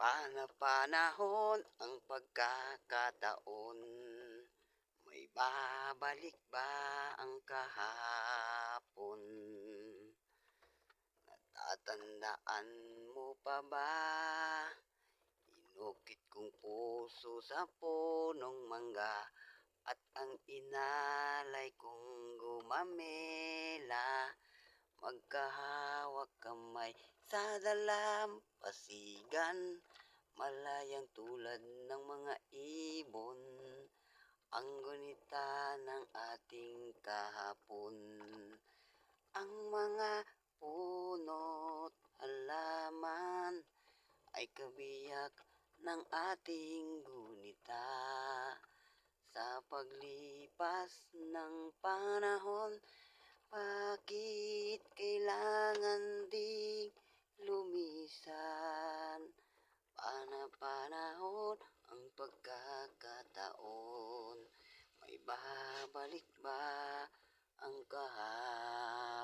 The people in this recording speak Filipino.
Panapanahon ang pagkakataon May babalik ba ang kahapon? Natatandaan mo pa ba? Inukit kong puso sa punong mangga At ang inalay kong gumamela kamay sa dalampasigan Malayang tulad ng mga ibon Ang gunita ng ating kahapon. Ang mga puno't halaman Ay kabiyak ng ating gunita. Sa paglipas ng panahon panahon ang pagkakataon May babalik ba ang kahapon?